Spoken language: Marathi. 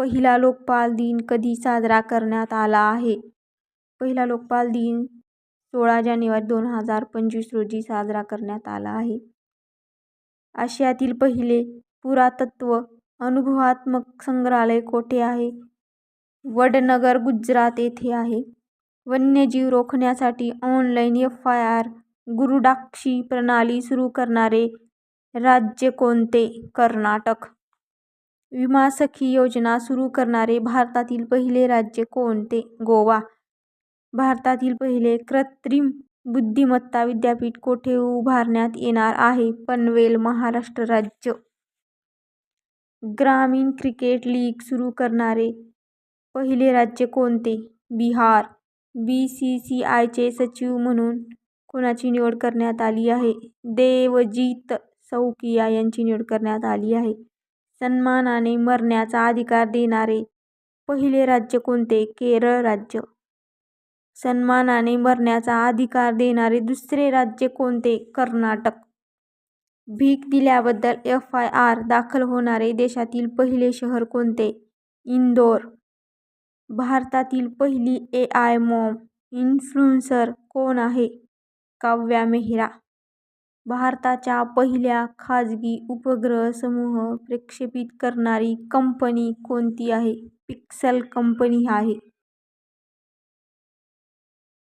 पहिला लोकपाल दिन कधी साजरा करण्यात आला आहे? पहिला लोकपाल दिन सोळा जानेवारी दोन हजार पंचवीस रोजी साजरा करण्यात आला आहे. आशियातील पहिले पुरातत्व अनुभवात्मक संग्रहालय कोठे आहे? वडनगर गुजरात येथे आहे. वन्यजीव रोखण्यासाठी ऑनलाईन एफ आय आर गुरुडाक्षी प्रणाली सुरू करणारे राज्य कोणते? कर्नाटक. विमा सखी योजना सुरू करणारे भारतातील पहिले राज्य कोणते? गोवा. भारतातील पहिले कृत्रिम बुद्धिमत्ता विद्यापीठ कोठे उभारण्यात येणार आहे? पनवेल महाराष्ट्र राज्य. ग्रामीण क्रिकेट लीग सुरू करणारे पहिले राज्य कोणते? बिहार. बी सी सी आयचे सचिव म्हणून कोणाची निवड करण्यात आली आहे? देवजीत सौकिया यांची निवड करण्यात आली आहे. सन्मानाने मरण्याचा अधिकार देणारे पहिले राज्य कोणते? केरळ राज्य. सन्मानाने मरण्याचा अधिकार देणारे दुसरे राज्य कोणते? कर्नाटक. भीक दिल्याबद्दल एफ आय आर दाखल होणारे देशातील पहिले शहर कोणते? इंदोर. भारतातील पहिली ए आय मॉम इन्फ्लुएन्सर कोण आहे? काव्या मेहरा. भारताच्या पहिल्या खाजगी उपग्रह समूह प्रक्षेपित करणारी कंपनी कोणती आहे? पिक्सल कंपनी आहे.